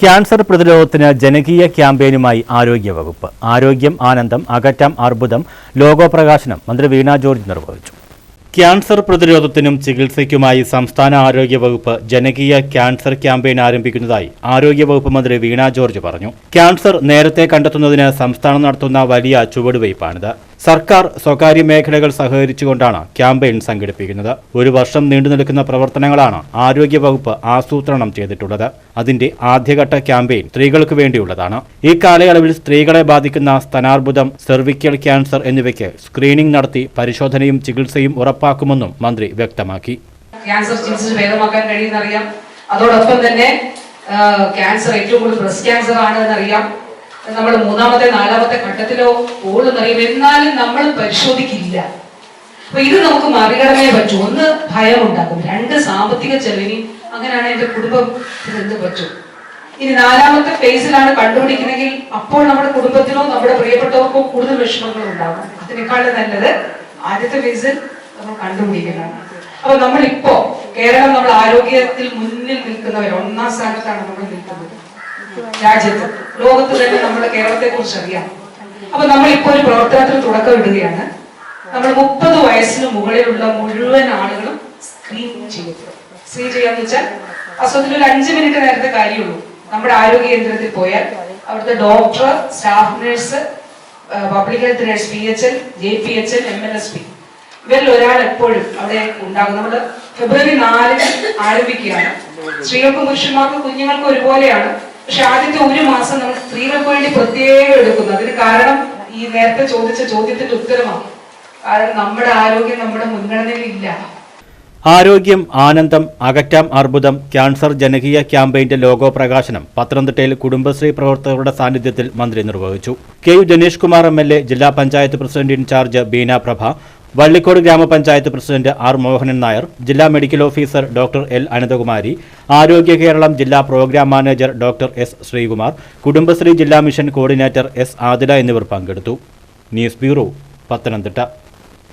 Cancer പ്രതിരോധത്തിന് ജനകീയ ക്യാമ്പയിനുമായി ആരോഗ്യവകുപ്പ്. ആരോഗ്യം ആനന്ദം അകറ്റം അർബുദം ലോഗോ പ്രകാശനം മന്ത്രി വീണ ജോർജ് നിർവഹിച്ചു. ക്യാൻസർ പ്രതിരോധത്തിനും ചികിത്സയ്ക്കുമായി സംസ്ഥാന ആരോഗ്യ വകുപ്പ് ജനകീയ ക്യാൻസർ ക്യാമ്പയിൻ ആരംഭിക്കുന്നതായി ആരോഗ്യവകുപ്പ് മന്ത്രി വീണ ജോർജ് പറഞ്ഞു. ക്യാൻസർ നേരത്തെ കണ്ടെത്തുന്നതിന് സംസ്ഥാനം നടത്തുന്ന വലിയ ചുവടുവയ്പ്പാണിത് സർക്കാർ സ്വകാര്യ മേഖലകൾ സഹകരിച്ചുകൊണ്ടാണ് ക്യാമ്പയിൻ സംഘടിപ്പിക്കുന്നത്. ഒരു വർഷം നീണ്ടു നിൽക്കുന്ന പ്രവർത്തനങ്ങളാണ് ആരോഗ്യവകുപ്പ് ആസൂത്രണം ചെയ്തിട്ടുള്ളത്. അതിന്റെ ആദ്യഘട്ട ക്യാമ്പയിൻ സ്ത്രീകൾക്ക് വേണ്ടിയുള്ളതാണ്. ഈ കാലയളവിൽ സ്ത്രീകളെ ബാധിക്കുന്ന സ്തനാർബുദം സെർവിക്കൽ ക്യാൻസർ എന്നിവയ്ക്ക് സ്ക്രീനിംഗ് നടത്തി പരിശോധനയും ചികിത്സയും ഉറപ്പാക്കുമെന്നും മന്ത്രി വ്യക്തമാക്കി. കഴിയുന്നറിയാം അതോടൊപ്പം തന്നെ ക്യാൻസർ ഏറ്റവും കൂടുതൽ ബ്രസ്റ്റ് ക്യാൻസർ ആണ് എന്നറിയാം. നമ്മൾ മൂന്നാമത്തെ നാലാമത്തെ ഘട്ടത്തിലോ പോകുന്നറിയാം എന്നാലും നമ്മൾ പരിശോധിക്കില്ല. അപ്പൊ ഇത് നമുക്ക് മറികടനേ പറ്റൂ. ഒന്ന് ഭയം രണ്ട് സാമ്പത്തിക ചെലവിന് അങ്ങനെയാണ് എന്റെ കുടുംബം എന്ത് പറ്റും. ഇനി നാലാമത്തെ ഫേസിലാണ് കണ്ടുപിടിക്കുന്നെങ്കിൽ അപ്പോൾ നമ്മുടെ കുടുംബത്തിനോ നമ്മുടെ പ്രിയപ്പെട്ടവർക്കോ കൂടുതൽ വിഷമങ്ങൾ ഉണ്ടാകും. അതിനേക്കാൾ നല്ലത് ആദ്യത്തെ ഫേസിൽ നമ്മൾ കണ്ടുപിടിക്കലാണ് അപ്പൊ നമ്മളിപ്പോ കേരളം നമ്മൾ ആരോഗ്യത്തിൽ മുന്നിൽ നിൽക്കുന്നവർ ഒന്നാം സ്ഥാനത്താണ് നമ്മൾ നിൽക്കുന്നത്. രാജ്യത്ത്. ലോകത്ത് തന്നെ നമ്മുടെ കേരളത്തെ കുറിച്ച് അറിയാം. അപ്പൊ നമ്മൾ ഇപ്പോൾ ഒരു പ്രവർത്തനത്തിന് തുടക്കം ഇടുകയാണ്. നമ്മൾ മുപ്പത് വയസ്സിന് മുകളിലുള്ള മുഴുവൻ ആളുകളും സ്ക്രീൻ ചെയ്യും. സ്ക്രീൻ ചെയ്യാന്ന് വെച്ചാൽ അസുഖത്തിൽ ഒരു അഞ്ച് മിനിറ്റ് നേരത്തെ കാര്യമുള്ളൂ. നമ്മുടെ ആരോഗ്യ കേന്ദ്രത്തിൽ പോയാൽ അവിടുത്തെ doctor staff nurse public health nurse P H L J P H L M L S P ഇവരിൽ ഒരാൾ എപ്പോഴും അവിടെ ഉണ്ടാകും. നമ്മൾ ഫെബ്രുവരി നാലിന് ആരംഭിക്കുകയാണ്. സ്ത്രീകൾക്കും പുരുഷന്മാർക്കും കുഞ്ഞുങ്ങൾക്കും ഒരുപോലെയാണ്. പക്ഷെ ആദ്യത്തെ ഒരു മാസം നമ്മൾ സ്ത്രീകൾക്ക് വേണ്ടി പ്രത്യേകം എടുക്കുന്നു. അതിന് കാരണം ഈ നേരത്തെ ചോദിച്ച ചോദ്യത്തിന്റെ ഉത്തരമാണ് കാരണം നമ്മുടെ ആരോഗ്യം നമ്മുടെ മുൻഗണനയിൽ ഇല്ല ആരോഗ്യം ആനന്ദം അകറ്റാം അർബുദം ക്യാൻസർ ജനകീയ ക്യാമ്പയിന്റെ ലോഗോ പ്രകാശനം പത്തനംതിട്ടയിൽ കുടുംബശ്രീ പ്രവർത്തകരുടെ സാന്നിധ്യത്തിൽ മന്ത്രി നിർവഹിച്ചു. K U Janeesh Kumar M L A ജില്ലാ panchayat president in charge Beena Prabha Vallicode ഗ്രാമപഞ്ചായത്ത് പ്രസിഡന്റ് ആർ മോഹനൻ നായർ ജില്ലാ medical officer doctor L Ananthakumari ആരോഗ്യ കേരളം ജില്ലാ programme manager doctor S Sreekumar Kudumbashree ജില്ലാ മിഷൻ കോർഡിനേറ്റർ എസ് ആദില എന്നിവർ പങ്കെടുത്തു. News bureau Pathanamthitta.